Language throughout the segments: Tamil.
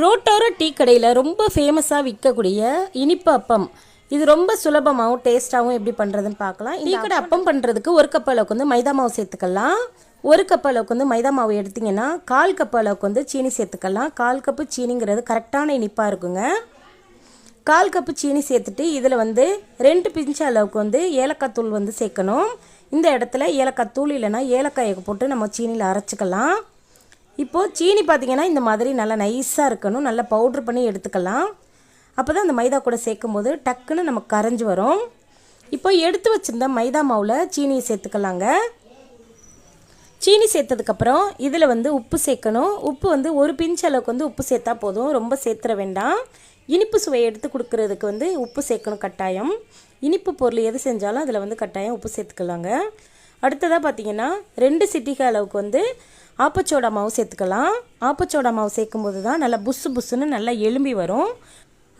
ரோட்டோர டீ கடையில் ரொம்ப ஃபேமஸாக விற்கக்கூடிய இனிப்பு அப்பம். இது ரொம்ப சுலபமாகவும் டேஸ்ட்டாகவும் எப்படி பண்ணுறதுன்னு பார்க்கலாம். டீ கடை அப்பம் பண்ணுறதுக்கு ஒரு கப் அளவுக்கு வந்து மைதா மாவு சேர்த்துக்கலாம். ஒரு கப் அளவுக்கு வந்து மைதா மாவு எடுத்திங்கன்னா கால் கப் அளவுக்கு வந்து சீனி சேர்த்துக்கலாம். கால் கப்பு சீனிங்கிறது கரெக்டான இனிப்பாக இருக்குங்க. கால் கப்பு சீனி சேர்த்துட்டு இதில் வந்து ரெண்டு பிஞ்சு அளவுக்கு வந்து ஏலக்காய் தூள் வந்து சேர்க்கணும். இந்த இடத்துல ஏலக்காய் தூள் இல்லைன்னா ஏலக்காயை போட்டு நம்ம சீனியில் அரைச்சிக்கலாம். இப்போது சீனி பார்த்திங்கன்னா இந்த மாதிரி நல்லா நைஸாக இருக்கணும். நல்லா பவுட்ரு பண்ணி எடுத்துக்கலாம். அப்போ தான் அந்த மைதா கூட சேர்க்கும் போது டக்குன்னு நமக்கு கரைஞ்சி வரும். இப்போ எடுத்து வச்சுருந்த மைதா மாவில் சீனியை சேர்த்துக்கலாங்க. சீனி சேர்த்ததுக்கப்புறம் இதில் வந்து உப்பு சேர்க்கணும். உப்பு வந்து ஒரு பிஞ்ச் அளவுக்கு வந்து உப்பு சேர்த்தா போதும். ரொம்ப சேர்த்துற வேண்டாம். இனிப்பு சுவை எடுத்து கொடுக்கறதுக்கு வந்து உப்பு சேர்க்கணும் கட்டாயம். இனிப்பு பொருள் எது செஞ்சாலும் அதில் வந்து கட்டாயம் உப்பு சேர்த்துக்கலாங்க. அடுத்ததாக பார்த்தீங்கன்னா ரெண்டு சிட்டிகை அளவுக்கு வந்து ஆப்பச்சோடா மாவு சேர்த்துக்கலாம். ஆப்பச்சோடா மாவு சேர்க்கும்போது தான் நல்லா புஸ்ஸு புஸ்ஸுன்னு நல்லா எலும்பி வரும்.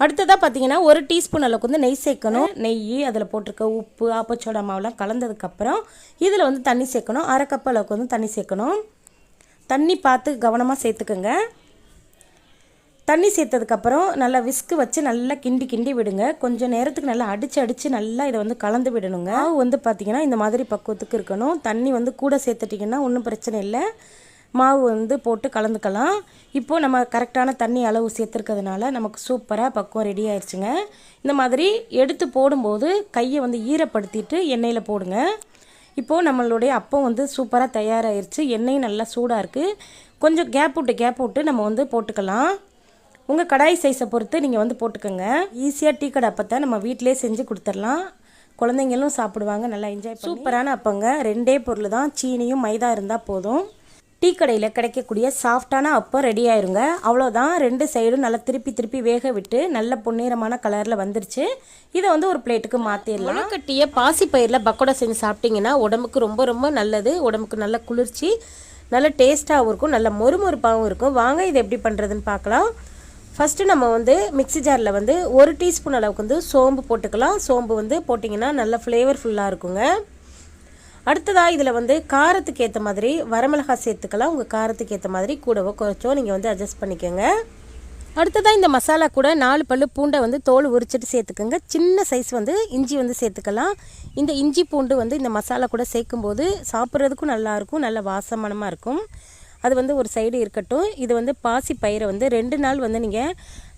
அடுத்ததாக பார்த்தீங்கன்னா ஒரு டீஸ்பூன் அளவுக்கு வந்து நெய் சேர்க்கணும். நெய் அதில் போட்டிருக்க உப்பு ஆப்பச்சோடா மாவுலாம் கலந்ததுக்கப்புறம் இதில் வந்து தண்ணி சேர்க்கணும். அரை கப் அளவுக்கு வந்து தண்ணி சேர்க்கணும். தண்ணி பார்த்து கவனமாக சேர்த்துக்கோங்க. தண்ணி சேர்த்ததுக்கப்புறம் நல்லா விஸ்கு வச்சு நல்லா கிண்டி கிண்டி விடுங்க. கொஞ்சம் நேரத்துக்கு நல்லா அடித்து அடித்து நல்லா இதை வந்து கலந்து விடணுங்க. மாவு வந்து பார்த்திங்கன்னா இந்த மாதிரி பக்குவத்துக்கு இருக்கணும். தண்ணி வந்து கூட சேர்த்துட்டிங்கன்னா ஒன்றும் பிரச்சனை இல்லை. மாவு வந்து போட்டு கலந்துக்கலாம். இப்போது நம்ம கரெக்டான தண்ணி அளவு சேர்த்துருக்கிறதுனால நமக்கு சூப்பராக பக்குவம் ரெடி ஆயிடுச்சுங்க இந்த மாதிரி எடுத்து போடும்போது கையை வந்து ஈரப்படுத்திட்டு எண்ணெயில் போடுங்க. இப்போது நம்மளுடைய அப்பம் வந்து சூப்பராக தயாராகிருச்சு எண்ணெயும் நல்லா சூடாக இருக்குது கொஞ்சம் கேப் விட்டு கேப் விட்டு நம்ம வந்து போட்டுக்கலாம். உங்கள் கடாய் சைஸை பொறுத்து நீங்கள் வந்து போட்டுக்கோங்க. ஈஸியாக டீ கடை அப்பத்தை நம்ம வீட்டிலே செஞ்சு கொடுத்துடலாம். குழந்தைங்களும் சாப்பிடுவாங்க. நல்லா என்ஜாய் சூப்பரான அப்பங்க. ரெண்டே பொருள் தான். சீனியும் மைதா இருந்தால் போதும். டீ கடையில் கிடைக்கக்கூடிய சாஃப்டான அப்பம் ரெடி ஆயிருங்க. அவ்வளோதான் ரெண்டு சைடும் நல்லா திருப்பி திருப்பி வேக விட்டு நல்ல பொன்னிறமான கலரில் வந்துருச்சு. இதை வந்து ஒரு பிளேட்டுக்கு மாற்றிடலாம் முளைக்கட்டிய பாசி பயிரில் பக்கோடா செஞ்சு சாப்பிட்டீங்கன்னா உடம்புக்கு ரொம்ப ரொம்ப நல்லது. உடம்புக்கு நல்ல குளிர்ச்சி நல்ல டேஸ்ட்டாகவும் இருக்கும் நல்ல மொறுமொறுப்பாகவும் இருக்கும். வாங்க இதை எப்படி பண்ணுறதுன்னு பார்க்கலாம். ஃபஸ்ட்டு நம்ம வந்து மிக்ஸி ஜாரில் வந்து ஒரு டீஸ்பூன் அளவுக்கு வந்து சோம்பு போட்டுக்கலாம். சோம்பு வந்து போட்டிங்கன்னா நல்ல ஃப்ளேவர்ஃபுல்லாக இருக்குங்க. அடுத்ததாக இதில் வந்து காரத்துக்கு ஏற்ற மாதிரி வரமிளகாய் சேர்த்துக்கலாம். உங்கள் காரத்துக்கு ஏற்ற மாதிரி கூடவோ குறைச்சோ நீங்கள் வந்து அட்ஜஸ்ட் பண்ணிக்கோங்க. அடுத்ததாக இந்த மசாலா கூட நாலு பல்லு பூண்டை வந்து தோல் உரிச்சிட்டு சேர்த்துக்கோங்க. சின்ன சைஸ் வந்து இஞ்சி வந்து சேர்த்துக்கலாம். இந்த இஞ்சி பூண்டு வந்து இந்த மசாலா கூட சேர்க்கும்போது சாப்பிட்றதுக்கும் நல்லாயிருக்கும் நல்ல வாசமானமாக இருக்கும். அது வந்து ஒரு சைடு இருக்கட்டும். இது வந்து பாசி பயிரை வந்து ரெண்டு நாள் வந்து நீங்கள்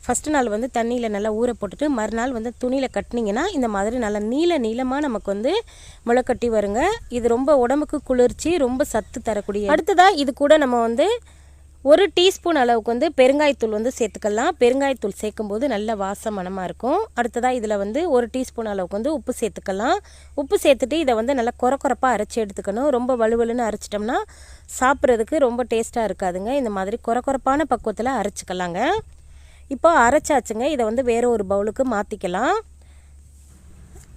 ஃபஸ்ட்டு நாள் வந்து தண்ணியில் நல்லா ஊற போட்டுட்டு மறுநாள் வந்து துணியில் கட்டினீங்கன்னா இந்த மாதிரி நல்லா நீள நீளமாக நமக்கு வந்து முளைக்கட்டி வருங்க. இது ரொம்ப உடம்புக்கு குளிர்ச்சி ரொம்ப சத்து தரக்கூடிய. அடுத்ததாக இது கூட நம்ம வந்து ஒரு டீஸ்பூன் அளவுக்கு வந்து பெருங்காயத்தூள் வந்து சேர்த்துக்கலாம். பெருங்காயத்தூள் சேர்க்கும்போது நல்ல வாசம் மனமாக இருக்கும். அடுத்ததாக இதில் வந்து ஒரு டீஸ்பூன் அளவுக்கு வந்து உப்பு சேர்த்துக்கலாம். உப்பு சேர்த்துட்டு இதை வந்து நல்லா குறக்குறப்பாக அரைச்சி எடுத்துக்கணும். ரொம்ப வலுவலுன்னு அரைச்சிட்டோம்னா சாப்பிட்றதுக்கு ரொம்ப டேஸ்ட்டாக இருக்காதுங்க. இந்த மாதிரி குறக்குறப்பான பக்குவத்தில் அரைச்சிக்கலாங்க. இப்போ அரைச்சாச்சுங்க. இதை வந்து வேறு ஒரு பவுலுக்கு மாற்றிக்கலாம்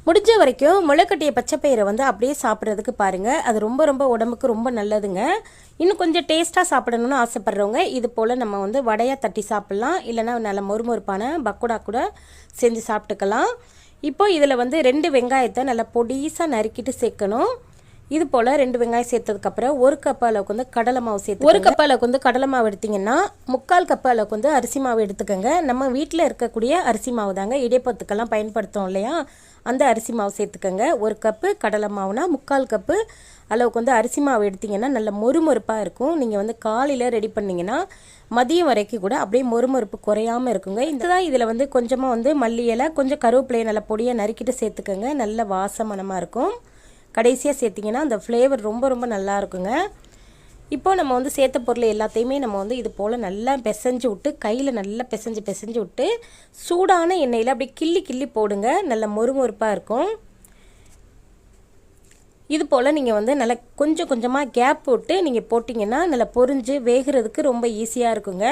முடிஞ்ச வரைக்கும் முளைக்கட்டிய பச்சை பயிரை வந்து அப்படியே சாப்பிட்றதுக்கு பாருங்கள் அது ரொம்ப ரொம்ப உடம்புக்கு ரொம்ப நல்லதுங்க. இன்னும் கொஞ்சம் டேஸ்ட்டாக சாப்பிடணும்னு ஆசைப்பட்றவங்க இது போல் நம்ம வந்து வடையாக தட்டி சாப்பிட்லாம். இல்லைனா நல்ல மொறுமொறுப்பான பக்கோடா கூட செஞ்சு சாப்பிட்டுக்கலாம். இப்போ இதில் வந்து ரெண்டு வெங்காயத்தை நல்லா பொடிசாக நறுக்கிட்டு சேர்க்கணும். இது போல் ரெண்டு வெங்காயம் சேர்த்ததுக்கப்புறம் ஒரு கப் அளவுக்கு வந்து கடலை மாவு சேர்த்து ஒரு கப் அளவுக்கு வந்து கடலை மாவு எடுத்திங்கன்னா முக்கால் கப் அளவுக்கு வந்து அரிசி மாவு எடுத்துக்கோங்க. நம்ம வீட்டில் இருக்கக்கூடிய அரிசி மாவு தாங்க இடைப்பத்துக்கெல்லாம் பயன்படுத்தும் இல்லையா? அந்த அரிசி மாவு சேர்த்துக்கோங்க. ஒரு கப்பு கடலை மாவுனா முக்கால் கப்பு அளவுக்கு வந்து அரிசி மாவு எடுத்திங்கன்னா நல்ல மொறுமொறுப்பாக இருக்கும். நீங்கள் வந்து காலையில் ரெடி பண்ணிங்கன்னா மதியம் வரைக்கும் கூட அப்படியே மொறுமொறுப்பு குறையாமல் இருக்குங்க. இந்த தான் இதில் வந்து கொஞ்சமாக வந்து மல்லி இலை கொஞ்சம் கருவேப்பிலையை நல்ல பொடியை நறுக்கிட்டு சேர்த்துக்கோங்க. நல்ல வாசமனமாக இருக்கும். கடைசியாக சேர்த்திங்கன்னா அந்த ஃப்ளேவர் ரொம்ப ரொம்ப நல்லா இருக்குங்க. இப்போ நம்ம வந்து சேர்த்த பொருள் எல்லாத்தையுமே நம்ம வந்து இது போல் நல்லா பிசைஞ்சு விட்டு கையில் நல்லா பிசைஞ்சு பிசைஞ்சு விட்டு சூடான எண்ணெயில் அப்படியே கிள்ளி கிள்ளி போடுங்க. நல்ல மொறுமொறுப்பாக இருக்கும். இது போல் நீங்கள் வந்து நல்லா கொஞ்சம் கொஞ்சமாக கேப் விட்டு நீங்கள் போட்டிங்கன்னா நல்லா பொரிஞ்சு வேகிறதுக்கு ரொம்ப ஈஸியாக இருக்குங்க.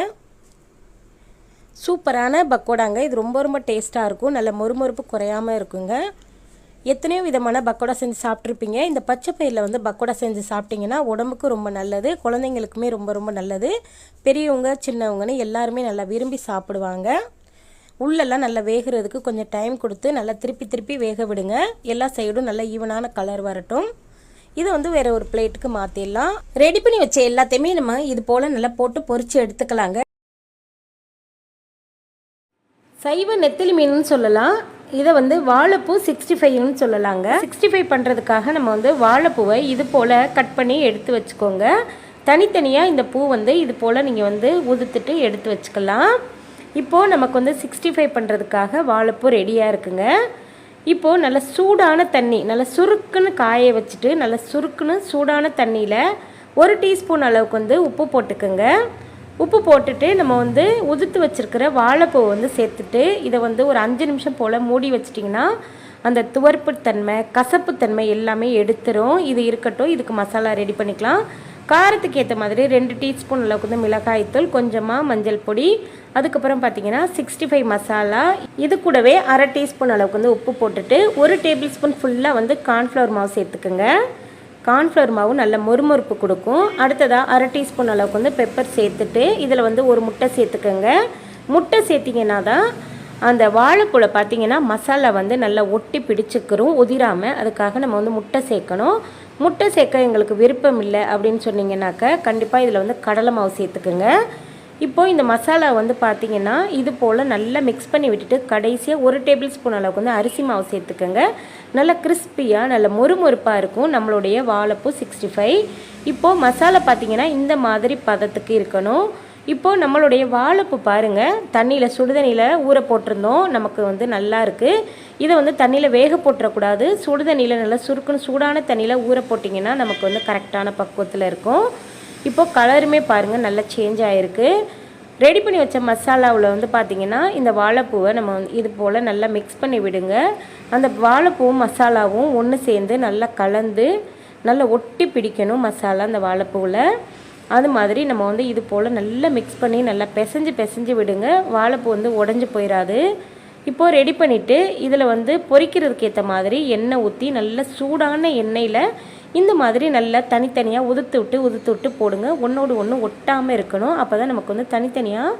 சூப்பரான பக்கோடாங்க. இது ரொம்ப ரொம்ப டேஸ்ட்டாக இருக்கும். நல்ல மொறுமொறுப்பு குறையாமல் இருக்குங்க. எத்தனையோ விதமான பக்கோடா செஞ்சு சாப்பிட்ருப்பீங்க இந்த பச்சை பயிரில் வந்து பக்கோடா செஞ்சு சாப்பிட்டிங்கன்னா உடம்புக்கு ரொம்ப நல்லது குழந்தைங்களுக்குமே ரொம்ப ரொம்ப நல்லது. பெரியவங்க சின்னவங்கன்னு எல்லாருமே நல்லா விரும்பி சாப்பிடுவாங்க. உள்ளெல்லாம் நல்லா வேகிறதுக்கு கொஞ்சம் டைம் கொடுத்து நல்லா திருப்பி திருப்பி வேக விடுங்க. எல்லா சைடும் நல்லா ஈவனான கலர் வரட்டும். இதை வந்து வேற ஒரு பிளேட்டுக்கு மாற்றிடலாம் ரெடி பண்ணி வச்ச எல்லாத்தையுமே நம்ம இது போல் நல்லா போட்டு பொறிச்சு எடுத்துக்கலாங்க. சைவ நெத்திலி மீன் சொல்லலாம். இதை வந்து வாழைப்பூ சிக்ஸ்டி ஃபைவ்னு சொல்லலாங்க. சிக்ஸ்டி ஃபைவ் பண்ணுறதுக்காக நம்ம வந்து வாழைப்பூவை இது போல் கட் பண்ணி எடுத்து வச்சுக்கோங்க. தனித்தனியாக இந்த பூ வந்து இது போல் நீங்கள் வந்து உதுத்துட்டு எடுத்து வச்சுக்கலாம். இப்போது நமக்கு வந்து சிக்ஸ்டி ஃபைவ் பண்ணுறதுக்காக வாழைப்பூ ரெடியாக இருக்குங்க. இப்போது நல்ல சூடான தண்ணி நல்ல சுருக்குன்னு காய வச்சுட்டு நல்ல சுருக்குன்னு சூடான தண்ணியில் ஒரு டீஸ்பூன் அளவுக்கு வந்து உப்பு போட்டுக்கோங்க. உப்பு போட்டுட்டு நம்ம வந்து உதிர்த்து வச்சுருக்கிற வாழைப்பூ வந்து சேர்த்துட்டு இதை வந்து ஒரு அஞ்சு நிமிஷம் போல் மூடி வச்சிட்டிங்கன்னா அந்த துவர்ப்பு தன்மை கசப்பு தன்மை எல்லாமே எடுத்துரும். இது இருக்கட்டும் இதுக்கு மசாலா ரெடி பண்ணிக்கலாம். காரத்துக்கு ஏற்ற மாதிரி ரெண்டு டீஸ்பூன் அளவுக்கு வந்து மிளகாய்த்தூள் கொஞ்சமாக மஞ்சள் பொடி. அதுக்கப்புறம் பார்த்தீங்கன்னா சிக்ஸ்டி ஃபைவ் மசாலா. இது கூடவே அரை டீஸ்பூன் அளவுக்கு வந்து உப்பு போட்டுட்டு ஒரு டேபிள் ஸ்பூன் ஃபுல்லாக வந்து கார்ன்ஃப்ளவர் மாவு சேர்த்துக்குங்க. கார்ன்ஃப்ளவர் மாவு நல்ல மொறுமொறுப்பு கொடுக்கும். அடுத்ததாக அரை டீஸ்பூன் அளவுக்கு வந்து பெப்பர் சேர்த்துட்டு இதில் வந்து ஒரு முட்டை சேர்த்துக்கோங்க. முட்டை சேர்த்திங்கன்னா தான் அந்த வாழைப்பூல பார்த்தீங்கன்னா மசாலா வந்து நல்லா ஒட்டி பிடிச்சிக்கிறோம் உதிராமல் அதுக்காக நம்ம வந்து முட்டை சேர்க்கணும். முட்டை சேர்க்க எங்களுக்கு விருப்பம் இல்லை அப்படின்னு சொன்னீங்கன்னாக்க கண்டிப்பாக இதில் வந்து கடலை மாவு சேர்த்துக்குங்க. இப்போது இந்த மசாலா வந்து பார்த்தீங்கன்னா இது போல் நல்லா மிக்ஸ் பண்ணி விட்டுட்டு கடைசியாக ஒரு டேபிள் ஸ்பூன் அளவுக்கு வந்து அரிசி மாவு சேர்த்துக்கோங்க. நல்லா கிறிஸ்பியாக நல்ல மொறுமொறுப்பாக இருக்கும் நம்மளுடைய வாழைப்பூ சிக்ஸ்டி ஃபைவ் இப்போது மசாலா பார்த்தீங்கன்னா இந்த மாதிரி பதத்துக்கு இருக்கணும். இப்போது நம்மளுடைய வாழைப்பூ பாருங்கள் தண்ணியில் சுடுதண்ணியில் ஊற போட்டிருந்தோம். நமக்கு வந்து நல்லா இருக்குது இதை வந்து தண்ணியில் வேக போட்டுறக்கூடாது. சுடுதண்ணியில் நல்லா சுருக்குன்னு சூடான தண்ணியில் ஊற போட்டிங்கன்னா நமக்கு வந்து கரெக்டான பக்குவத்தில் இருக்கும். இப்போது கலருமே பாருங்கள் நல்லா சேஞ்ச் ஆகிருக்கு ரெடி பண்ணி வச்ச மசாலாவில் வந்து பார்த்திங்கன்னா இந்த வாழைப்பூவை நம்ம வந்து இது போல் நல்லா மிக்ஸ் பண்ணி விடுங்க. அந்த வாழைப்பூவும் மசாலாவும் ஒன்று சேர்ந்து நல்லா கலந்து நல்லா ஒட்டி பிடிக்கணும் மசாலா அந்த வாழைப்பூவில். அது மாதிரி நம்ம வந்து இது போல் நல்லா மிக்ஸ் பண்ணி நல்லா பிசைஞ்சு பிசைஞ்சு விடுங்க. வாழைப்பூ வந்து உடஞ்சி போயிடாது இப்போது ரெடி பண்ணிவிட்டு இதில் வந்து பொறிக்கிறதுக்கு ஏற்ற மாதிரி எண்ணெய் ஊற்றி நல்ல சூடான எண்ணெயில் இந்த மாதிரி நல்லா தனித்தனியாக உதுத்து விட்டு உதுத்து விட்டு போடுங்க. ஒன்றோடு ஒன்று ஒட்டாமல் இருக்கணும். அப்போ தான் நமக்கு வந்து தனித்தனியாக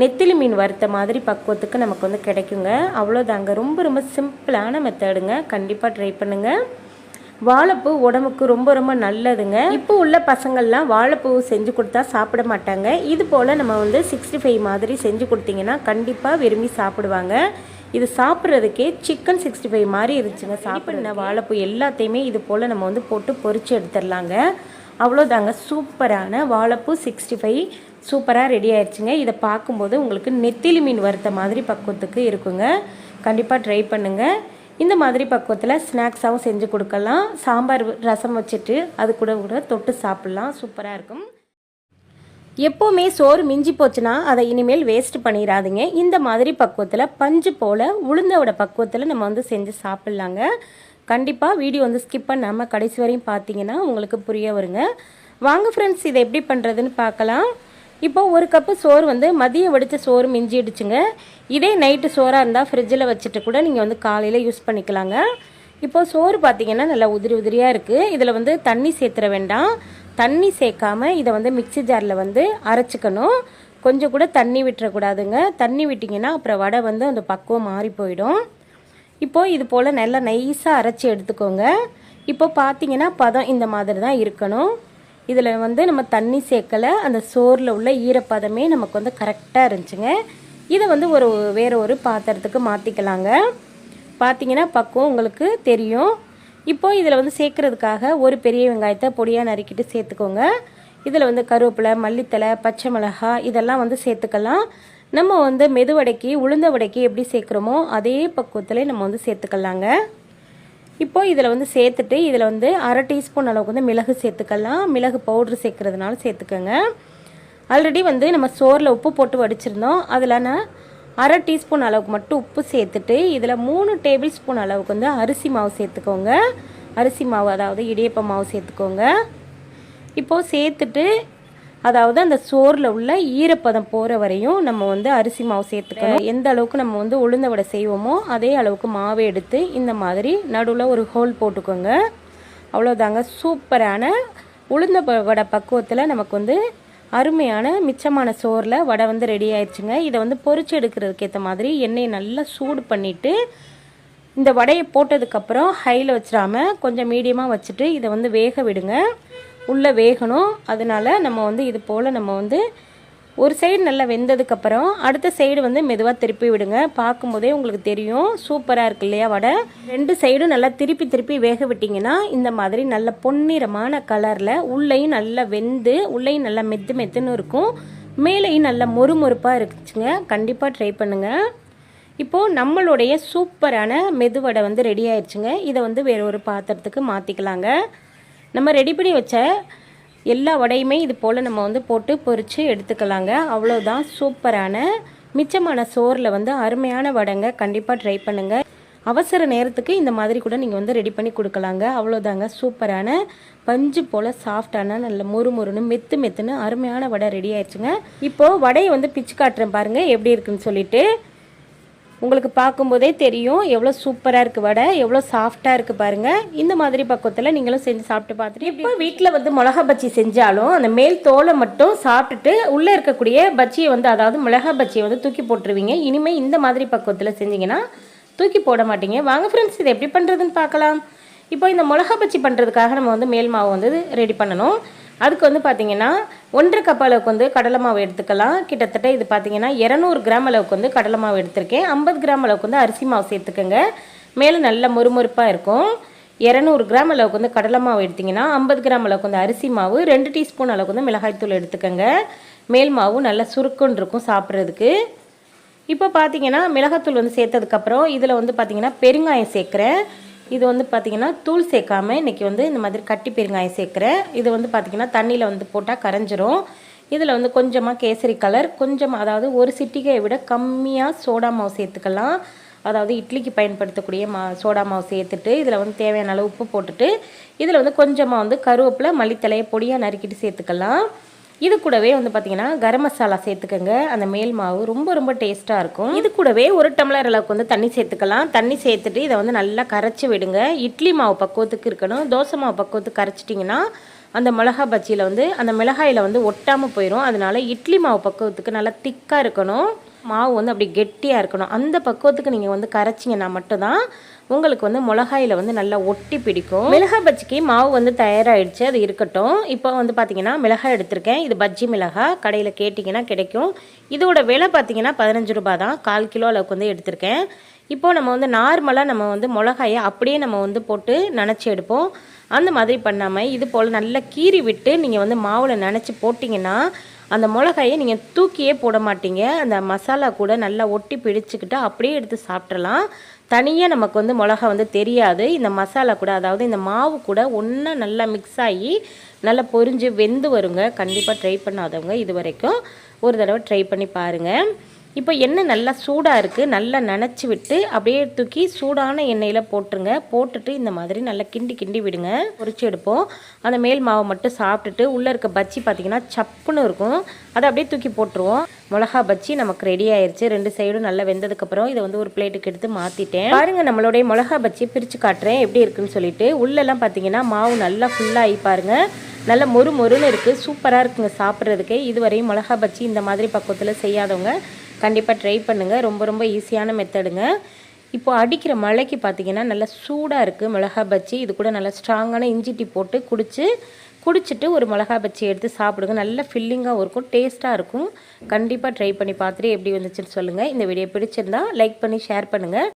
நெத்திலி மீன் வறுத்த மாதிரி பக்குவத்துக்கு நமக்கு வந்து கிடைக்குங்க. அவ்வளோதாங்க. ரொம்ப ரொம்ப சிம்பிளான மெத்தடுங்க. கண்டிப்பாக ட்ரை பண்ணுங்கள் வாழைப்பூ உடம்புக்கு ரொம்ப ரொம்ப நல்லதுங்க. இப்போ உள்ள பசங்கள்லாம் வாழைப்பூ செஞ்சு கொடுத்தா சாப்பிட மாட்டாங்க. இது போல் நம்ம வந்து சிக்ஸ்டி ஃபைவ் மாதிரி செஞ்சு கொடுத்தீங்கன்னா கண்டிப்பாக விரும்பி சாப்பிடுவாங்க. இது சாப்பிட்றதுக்கே சிக்கன் சிக்ஸ்டி ஃபைவ் மாதிரி இருந்துச்சுங்க. சாப்பிட்ற வாழைப்பூ எல்லாத்தையுமே இது போல் நம்ம வந்து போட்டு பொரிச்சு எடுத்துடலாங்க. அவ்வளோதாங்க சூப்பரான வாழைப்பூ சிக்ஸ்டி ஃபைவ் சூப்பராக ரெடி ஆயிடுச்சுங்க. இதை பார்க்கும்போது உங்களுக்கு நெத்திலி மீன் வறுத்த மாதிரி பக்குவத்துக்கு இருக்குங்க. கண்டிப்பாக ட்ரை பண்ணுங்கள் இந்த மாதிரி பக்குவத்தில் ஸ்நாக்ஸாகவும் செஞ்சு கொடுக்கலாம். சாம்பார் ரசம் வச்சுட்டு அது கூட கூட தொட்டு சாப்பிட்லாம். சூப்பராக இருக்கும். எப்போவுமே சோறு மிஞ்சி போச்சுன்னா அதை இனிமேல் வேஸ்ட் பண்ணிடாதீங்க. இந்த மாதிரி பக்குவத்தில் பஞ்சு போல் உளுந்தோட பக்குவத்தில் நம்ம வந்து செஞ்சு சாப்பிட்லாங்க. கண்டிப்பாக வீடியோ வந்து ஸ்கிப் பண்ணாமல் கடைசி வரையும் பார்த்தீங்கன்னா உங்களுக்கு புரிய வருங்க. வாங்க ஃப்ரெண்ட்ஸ் இதை எப்படி பண்ணுறதுன்னு பார்க்கலாம். இப்போ ஒரு கப்பு சோறு வந்து மதியம் வடித்த சோறு மிஞ்சிடுச்சுங்க. இதே நைட்டு சோறாக இருந்தால் ஃப்ரிட்ஜில் வச்சுட்டு கூட நீங்கள் வந்து காலையில் யூஸ் பண்ணிக்கலாங்க. இப்போ சோறு பார்த்தீங்கன்னா நல்லா உதிரி உதிரியாக இருக்குது இதில் வந்து தண்ணி சேர்த்துற வேண்டாம். தண்ணி சேர்க்காம இதை வந்து மிக்சி ஜாரில் வந்து அரைச்சிக்கணும். கொஞ்சம் கூட தண்ணி விட்டுறக்கூடாதுங்க. தண்ணி விட்டிங்கன்னா அப்புறம் வடை வந்து அந்த பக்குவம் மாறி போயிடும். இப்போது இது போல் நல்லா நைஸாக அரைச்சி எடுத்துக்கோங்க. இப்போ பார்த்தீங்கன்னா பதம் இந்த மாதிரி தான் இருக்கணும். இதில் வந்து நம்ம தண்ணி சேர்க்கலை. அந்த சோறில் உள்ள ஈரப்பதமே நமக்கு வந்து கரெக்டாக இருந்துச்சுங்க. இதை வந்து ஒரு வேறு ஒரு பாத்திரத்துக்கு மாற்றிக்கலாங்க பார்த்தீங்கன்னா பக்குவம் உங்களுக்கு தெரியும். இப்போது இதில் வந்து சேர்க்குறதுக்காக ஒரு பெரிய வெங்காயத்தை பொடியாக நறுக்கிட்டு சேர்த்துக்கோங்க. இதில் வந்து கருவேப்பிலை மல்லித்தலை பச்சை மிளகாய் இதெல்லாம் வந்து சேர்த்துக்கலாம். நம்ம வந்து மெதுவடைக்கி உளுந்த வடைக்கு எப்படி சேர்க்குறோமோ அதே பக்குவத்தில் நம்ம வந்து சேர்த்துக்கலாங்க. இப்போ இதில் வந்து சேர்த்துட்டு இதில் வந்து அரை டீஸ்பூன் அளவுக்கு வந்து மிளகு சேர்த்துக்கலாம். மிளகு பவுட்ரு சேர்க்குறதுனால சேர்த்துக்கோங்க. ஆல்ரெடி வந்து நம்ம சோறில் உப்பு போட்டு வடிச்சிருந்தோம். அதில் நான் அரை டீஸ்பூன் அளவுக்கு மட்டும் உப்பு சேர்த்துட்டு இதில் மூணு டேபிள் ஸ்பூன் அளவுக்கு வந்து அரிசி மாவு சேர்த்துக்கோங்க. அரிசி மாவு அதாவது இடியப்ப மாவு சேர்த்துக்கோங்க. இப்போது சேர்த்துட்டு அதாவது அந்த சோறில் உள்ள ஈரப்பதம் போகிற வரையும் நம்ம வந்து அரிசி மாவு சேர்த்துக்கணும். எந்த அளவுக்கு நம்ம வந்து உளுந்த வடை செய்வோமோ அதே அளவுக்கு மாவை எடுத்து இந்த மாதிரி நடுவில் ஒரு ஹோல் போட்டுக்கோங்க. அவ்வளோதாங்க சூப்பரான உளுந்த வடை பக்குவத்தில் நமக்கு வந்து அருமையான மிச்சமான சோறில் வடை வந்து ரெடி ஆயிடுச்சுங்க இதை வந்து பொறிச்சு எடுக்கிறதுக்கு ஏற்ற மாதிரி எண்ணெயை நல்லா சூடு பண்ணிவிட்டு இந்த வடையை போட்டதுக்கப்புறம் ஹையில் வச்சிடாம கொஞ்சம் மீடியமாக வச்சுட்டு இதை வந்து வேக விடுங்க. உள்ளே வேகணும். அதனால் நம்ம வந்து இது போல் நம்ம வந்து ஒரு சைடு நல்லா வெந்ததுக்கப்புறம் அடுத்த சைடு வந்து மெதுவாக திருப்பி விடுங்க. பார்க்கும்போதே உங்களுக்கு தெரியும். சூப்பராக இருக்கு இல்லையா வடை? ரெண்டு சைடும் நல்லா திருப்பி திருப்பி வேக விட்டிங்கன்னா இந்த மாதிரி நல்ல பொன்னிறமான கலரில் உள்ளேயும் நல்லா வெந்து உள்ளேயும் நல்லா மெத்து மெத்துன்னு இருக்கும். மேலேயும் நல்லா மொறுமொறுப்பாக இருக்குச்சுங்க கண்டிப்பாக ட்ரை பண்ணுங்கள் இப்போது நம்மளுடைய சூப்பரான மெதுவடை வந்து ரெடி ஆயிடுச்சுங்க. இதை வந்து வேற ஒரு பாத்திரத்துக்கு மாற்றிக்கலாங்க நம்ம ரெடி பண்ணி வச்ச எல்லா வடையுமே இது போல் நம்ம வந்து போட்டு பொறித்து எடுத்துக்கலாங்க. அவ்வளோதான் சூப்பரான மிச்சமான சோறில் வந்து அருமையான வடைங்க. கண்டிப்பாக ட்ரை பண்ணுங்கள் அவசர நேரத்துக்கு இந்த மாதிரி கூட நீங்கள் வந்து ரெடி பண்ணி கொடுக்கலாங்க. அவ்வளோதாங்க சூப்பரான பஞ்சு போல் சாஃப்டான நல்ல மொறு மொறுன்னு மெத்து மெத்துன்னு அருமையான வடை ரெடி ஆயிடுச்சுங்க. இப்போது வடையை வந்து பிச்சு காட்டுறேன் பாருங்கள் எப்படி இருக்குன்னு சொல்லிட்டு. உங்களுக்கு பார்க்கும்போதே தெரியும். எவ்வளோ சூப்பராக இருக்குது வடை எவ்வளோ சாஃப்டாக இருக்குது பாருங்கள் இந்த மாதிரி பக்கத்தில் நீங்களும் செஞ்சு சாப்பிட்டு பார்த்துட்டு இப்போ வீட்டில் வந்து மிளகா பச்சி செஞ்சாலும் அந்த மேல் தோலை மட்டும் சாப்பிட்டுட்டு உள்ளே இருக்கக்கூடிய பச்சியை வந்து அதாவது மிளகா பச்சியை வந்து தூக்கி போட்டுருவீங்க. இனிமேல் இந்த மாதிரி பக்குவத்தில் செஞ்சிங்கன்னா தூக்கி போட மாட்டீங்க. வாங்க ஃப்ரெண்ட்ஸ் இதை எப்படி பண்ணுறதுன்னு பார்க்கலாம். இப்போ இந்த மிளகா பச்சி பண்ணுறதுக்காக நம்ம வந்து மேல் மாவு வந்து ரெடி பண்ணணும். அதுக்கு வந்து பார்த்திங்கன்னா ஒன்றரை கப் அளவுக்கு வந்து கடலை மாவு எடுத்துக்கலாம். கிட்டத்தட்ட இது பார்த்திங்கன்னா இரநூறு கிராம் அளவுக்கு வந்து கடலை மாவு எடுத்திருக்கேன். ஐம்பது கிராம் அளவுக்கு வந்து அரிசி மாவு சேர்த்துக்கோங்க. மேலே நல்ல மொறுமொறுப்பாக இருக்கும். இரநூறு கிராம் அளவுக்கு வந்து கடலை மாவு எடுத்திங்கன்னா ஐம்பது கிராம் அளவுக்கு வந்து அரிசி மாவு ரெண்டு டீஸ்பூன் அளவுக்கு வந்து மிளகாய்த்தூள் எடுத்துக்கோங்க. மேல் மாவு நல்லா சுருக்குன்னு இருக்கும் சாப்பிட்றதுக்கு. இப்போ பார்த்தீங்கன்னா மிளகாத்தூள் வந்து சேர்த்ததுக்கப்புறம் இதில் வந்து பார்த்தீங்கன்னா பெருங்காயம் சேர்க்குறேன். இது வந்து பார்த்திங்கன்னா தூள் சேர்க்காம இன்றைக்கி வந்து இந்த மாதிரி கட்டி பெருங்காயம் சேர்க்குறேன் இது வந்து பார்த்திங்கன்னா தண்ணியில் வந்து போட்டால் கரைஞ்சிரும். இதில் வந்து கொஞ்சமாக கேசரி கலர் கொஞ்சமாக அதாவது ஒரு சிட்டிகையை விட கம்மியாக சோடா மாவு சேர்த்துக்கலாம். அதாவது இட்லிக்கு பயன்படுத்தக்கூடிய மா சோடா மாவு சேர்த்துட்டு இதில் வந்து தேவையான அளவு உப்பு போட்டுட்டு இதில் வந்து கொஞ்சமாக வந்து கருவேப்பிலை மல்லித்தலையை பொடியாக நறுக்கிட்டு சேர்த்துக்கலாம். இது கூடவே வந்து பார்த்தீங்கன்னா கரம் மசாலா சேர்த்துக்கோங்க. அந்த மேல் மாவு ரொம்ப ரொம்ப டேஸ்ட்டாக இருக்கும். இது கூடவே ஒரு டம்ளர் அளவுக்கு வந்து தண்ணி சேர்த்துக்கலாம். தண்ணி சேர்த்துட்டு இதை வந்து நல்லா கரைச்சி விடுங்க. இட்லி மாவு பக்குவத்துக்கு இருக்கணும். தோசை மாவு பக்குவத்துக்கு கரைச்சிட்டிங்கன்னா அந்த மிளகா பஜ்ஜியில் வந்து அந்த மிளகாயில் வந்து ஒட்டாமல் போயிடும் அதனால இட்லி மாவு பக்குவத்துக்கு நல்லா திக்காக இருக்கணும். மாவு வந்து அப்படி கெட்டியாக இருக்கணும். அந்த பக்குவத்துக்கு நீங்கள் வந்து கரைச்சிங்கன்னா மட்டும்தான் உங்களுக்கு வந்து மிளகாயில் வந்து நல்லா ஒட்டி பிடிக்கும். மிளகாய் பஜ்ஜிக்கு மாவு வந்து தயாராகிடுச்சு அது இருக்கட்டும். இப்போ வந்து பார்த்தீங்கன்னா மிளகாய் எடுத்திருக்கேன். இது பஜ்ஜி மிளகாய் கடையில் கேட்டிங்கன்னா கிடைக்கும். இதோட விலை பார்த்தீங்கன்னா பதினஞ்சு ரூபா தான். கால் கிலோ அளவுக்கு வந்து எடுத்திருக்கேன். இப்போது நம்ம வந்து நார்மலாக நம்ம வந்து மிளகாயை அப்படியே நம்ம வந்து போட்டு நினச்சி எடுப்போம். அந்த மாதிரி பண்ணாமல் இது போல் நல்லா கீறி விட்டு நீங்கள் வந்து மாவில் நினச்சி போட்டிங்கன்னா அந்த மிளகாயை நீங்கள் தூக்கியே போட மாட்டீங்க. அந்த மசாலா கூட நல்லா ஒட்டி பிடிச்சிக்கிட்டு அப்படியே எடுத்து சாப்பிட்றலாம் தனியாக நமக்கு வந்து மிளகா வந்து தெரியாது. இந்த மசாலா கூட அதாவது இந்த மாவு கூட ஒன்றா நல்லா மிக்ஸ் ஆகி நல்லா பொரிஞ்சு வெந்து வருங்க. கண்டிப்பாக ட்ரை பண்ணாதவங்க இது வரைக்கும் ஒரு தடவை ட்ரை பண்ணி பாருங்கள் இப்போ எண்ணெய் நல்லா சூடாக இருக்குது நல்லா நனைச்சி விட்டு அப்படியே தூக்கி சூடான எண்ணெயில் போட்டுருங்க. போட்டுட்டு இந்த மாதிரி நல்லா கிண்டி கிண்டி விடுங்க. பொறிச்சு எடுப்போம். அந்த மேல் மாவை மட்டும் சாப்பிட்டுட்டு உள்ளே இருக்க பச்சி பார்த்திங்கன்னா சப்புன்னு இருக்கும். அதை அப்படியே தூக்கி போட்டுருவோம். மிளகா பச்சி நமக்கு ரெடி ஆயிடுச்சு ரெண்டு சைடும் நல்லா வெந்ததுக்கப்புறம் இதை வந்து ஒரு பிளேட்டுக்கு எடுத்து மாற்றிட்டேன் பாருங்கள் நம்மளுடைய மிளகா பச்சி பிரித்து காட்டுறேன். எப்படி இருக்குன்னு சொல்லிட்டு உள்ளெல்லாம் பார்த்தீங்கன்னா மாவு நல்லா ஃபுல்லாகி பாருங்கள் நல்ல மொறு மொறுன்னு இருக்குது சூப்பராக இருக்குங்க சாப்பிட்றதுக்கு. இதுவரையும் மிளகா பச்சி இந்த மாதிரி பக்குவத்தில் செய்யாதவங்க கண்டிப்பாக ட்ரை பண்ணுங்கள் ரொம்ப ரொம்ப ஈஸியான மெத்தடுங்க இப்போ அடிக்கிற மழைக்கு பார்த்தீங்கன்னா நல்லா சூடாக இருக்குது மிளகா பச்சி இது கூட நல்லா ஸ்ட்ராங்கான இஞ்சி டீ போட்டு குடித்து குடிச்சிட்டு ஒரு மிளகா பச்சி எடுத்து சாப்பிடுங்க. நல்ல ஃபில்லிங்காகவும் இருக்கும் டேஸ்ட்டாக இருக்கும். கண்டிப்பாக ட்ரை பண்ணி பார்த்துட்டு எப்படி வந்துச்சுன்னு சொல்லுங்கள் இந்த வீடியோ பிடிச்சிருந்தா லைக் பண்ணி ஷேர் பண்ணுங்கள்